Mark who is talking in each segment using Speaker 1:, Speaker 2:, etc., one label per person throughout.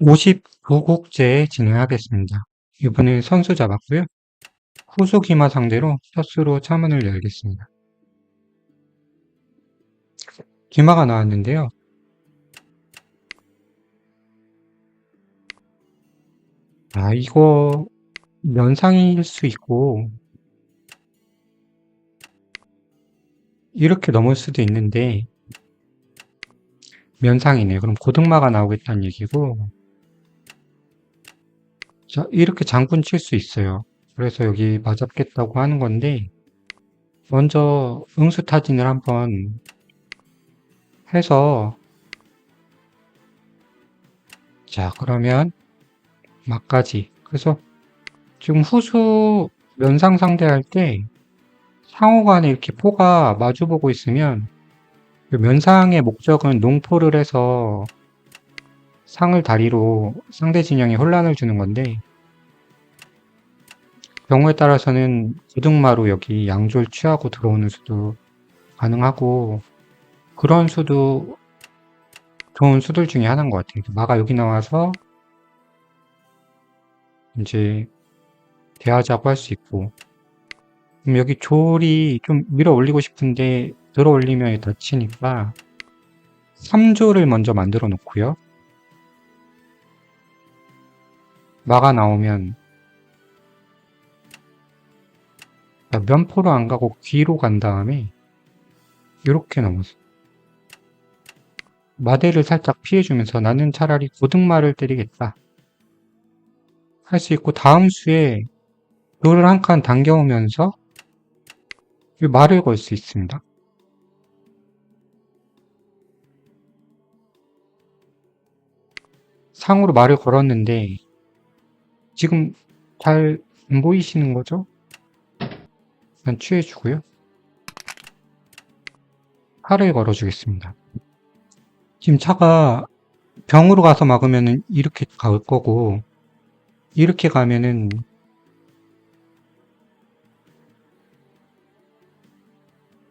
Speaker 1: 59국제 진행하겠습니다. 이번에 선수 잡았고요. 후수 기마 상대로 셔스로 차문을 열겠습니다. 기마가 나왔는데요. 아, 이거 면상일 수 있고 이렇게 넘을 수도 있는데 면상이네요. 그럼 고등마가 나오겠다는 얘기고 자, 이렇게 장군 칠 수 있어요. 그래서 여기 맞았겠다고 하는 건데 먼저 응수 타진을 한번 해서 자 그러면 막까지 그래서 지금 후수 면상 상대할 때 상호간에 이렇게 포가 마주보고 있으면 그 면상의 목적은 농포를 해서 상을 다리로 상대 진영에 혼란을 주는 건데 경우에 따라서는 고등마로 여기 양졸 취하고 들어오는 수도 가능하고 그런 수도 좋은 수들 중에 하나인 것 같아요. 마가 여기 나와서 이제 대하자고 할 수 있고 그럼 여기 졸이 좀 밀어 올리고 싶은데 들어 올리면 다치니까 3조를 먼저 만들어 놓고요. 마가 나오면 면포로 안 가고 귀로 간 다음에 이렇게 넘어서 마대를 살짝 피해주면서 나는 차라리 고등마를 때리겠다 할 수 있고 다음 수에 돌을 한 칸 당겨오면서 말을 걸 수 있습니다. 상으로 말을 걸었는데 지금 잘 안 보이시는 거죠? 일단 취해주고요. 팔을 걸어주겠습니다. 지금 차가 병으로 가서 막으면 이렇게 갈 거고 이렇게 가면은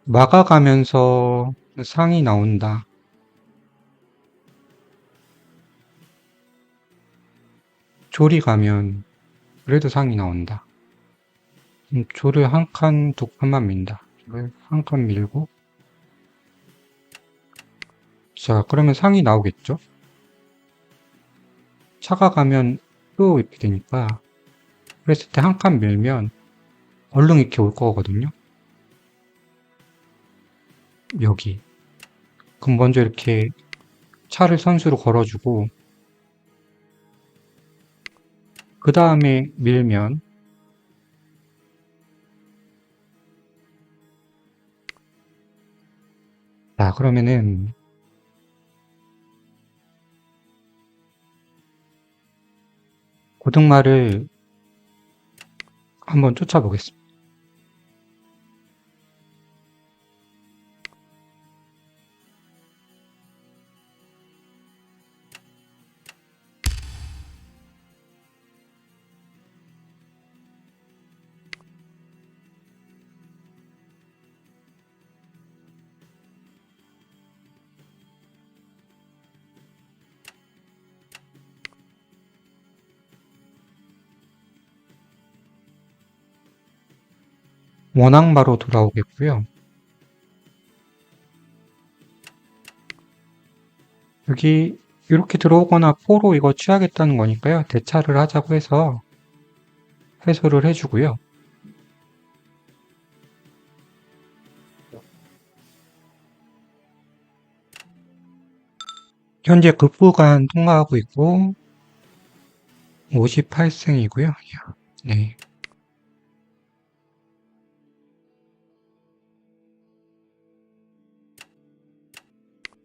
Speaker 1: 막아가면서 상이 나온다. 조리 가면 그래도 상이 나온다. 음, 조를 한 칸, 두 칸만 민다. 한 칸 밀고 자, 그러면 상이 나오겠죠? 차가 가면 또 이렇게 되니까 그랬을 때 한 칸 밀면 얼른 이렇게 올 거거든요. 여기. 그럼 먼저 이렇게 차를 선수로 걸어주고 그 다음에 밀면 자 그러면은 고등말을 한번 쫓아보겠습니다. 원앙마로 돌아오겠고요. 여기 이렇게 들어오거나 포로 이거 취하겠다는 거니까요. 대차를 하자고 해서 해소를 해주고요. 현재 극부간 통과하고 있고 58승이고요. 네.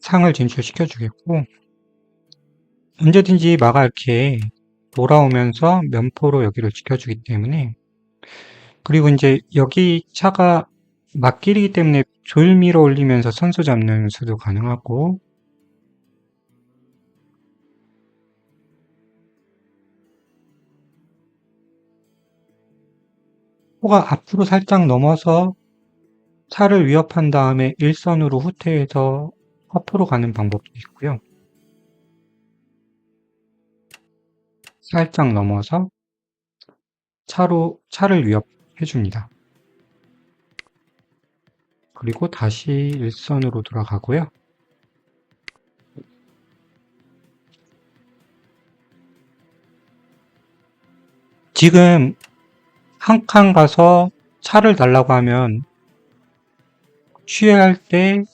Speaker 1: 상을 진출시켜 주겠고 언제든지 마가 이렇게 돌아오면서 면포로 여기를 지켜주기 때문에 그리고 이제 여기 차가 막길이기 때문에 조일 밀어 올리면서 선수 잡는 수도 가능하고 호가 앞으로 살짝 넘어서 차를 위협한 다음에 일선으로 후퇴해서 앞으로 가는 방법도 있고요. 살짝 넘어서 차로, 차를 위협해 줍니다. 그리고 다시 일선으로 돌아가고요. 지금 한 칸 가서 차를 달라고 하면 취해할 때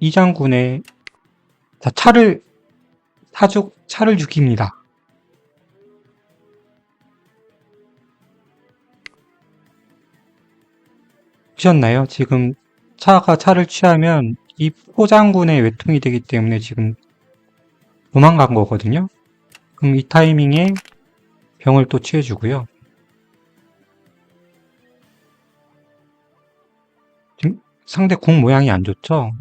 Speaker 1: 이 장군의 자, 차를 사죽 차를 죽입니다. 보셨나요? 지금 차가 차를 취하면 이 포장군의 외통이 되기 때문에 지금 도망간 거거든요. 그럼 이 타이밍에 병을 또 취해주고요. 지금 상대 궁 모양이 안 좋죠?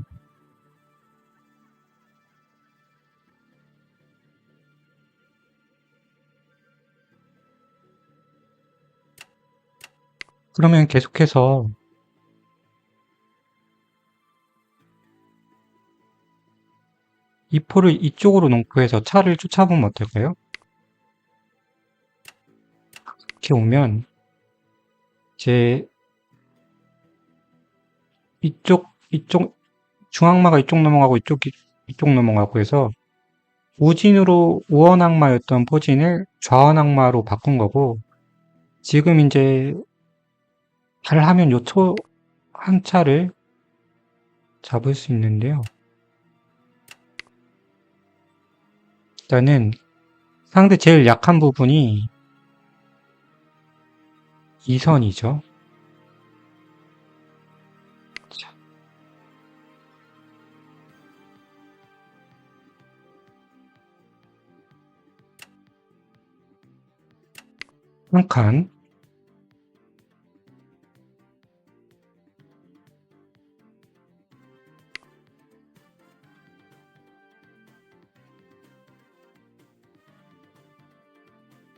Speaker 1: 그러면 계속해서 이 포를 이쪽으로 농포해서 차를 쫓아보면 어떨까요? 이렇게 오면 이제 이쪽 이쪽 중앙마가 이쪽 넘어가고 이쪽 이쪽 넘어가고 해서 우진으로 우원악마였던 포진을 좌원악마로 바꾼 거고 지금 이제 잘하면 요초 한 차를 잡을 수 있는데요. 일단은 상대 제일 약한 부분이 2선이죠. 자. 한 칸.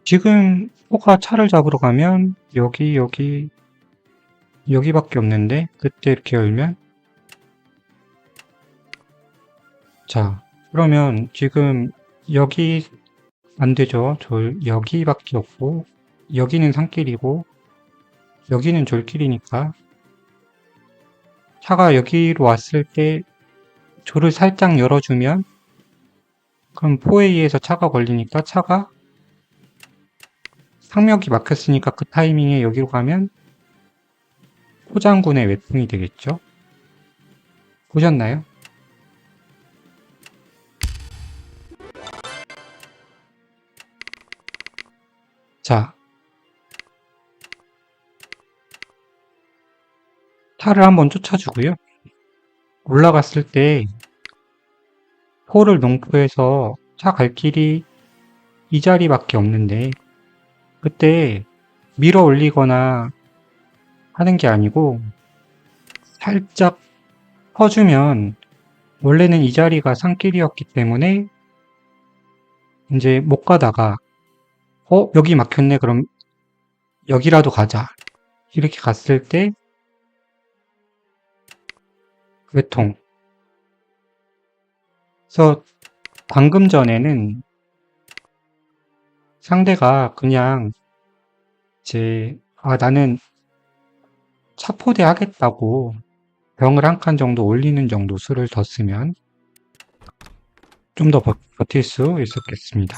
Speaker 1: 지금 포가 차를 잡으러 가면 여기 여기 여기밖에 없는데 그때 이렇게 열면 자 그러면 지금 여기 안 되죠? 졸 여기밖에 없고 여기는 산길이고 여기는 졸길이니까 차가 여기로 왔을 때 졸을 살짝 열어주면 그럼 포에 의해서 차가 걸리니까 차가 상명이 막혔으니까 그 타이밍에 여기로 가면 포장군의 외풍이 되겠죠? 보셨나요? 자, 탈을 한번 쫓아주고요. 올라갔을 때 포를 농포해서 차 갈 길이 이 자리밖에 없는데 그때 밀어 올리거나 하는 게 아니고 살짝 퍼주면 원래는 이 자리가 산길이었기 때문에 이제 못 가다가 어 여기 막혔네. 그럼 여기라도 가자. 이렇게 갔을 때 외통. 그래서 방금 전에는 상대가 그냥 이제 아 나는 차포대 하겠다고 병을 한 칸 정도 올리는 정도 수를 더 쓰면 좀 더 버틸 수 있었겠습니다.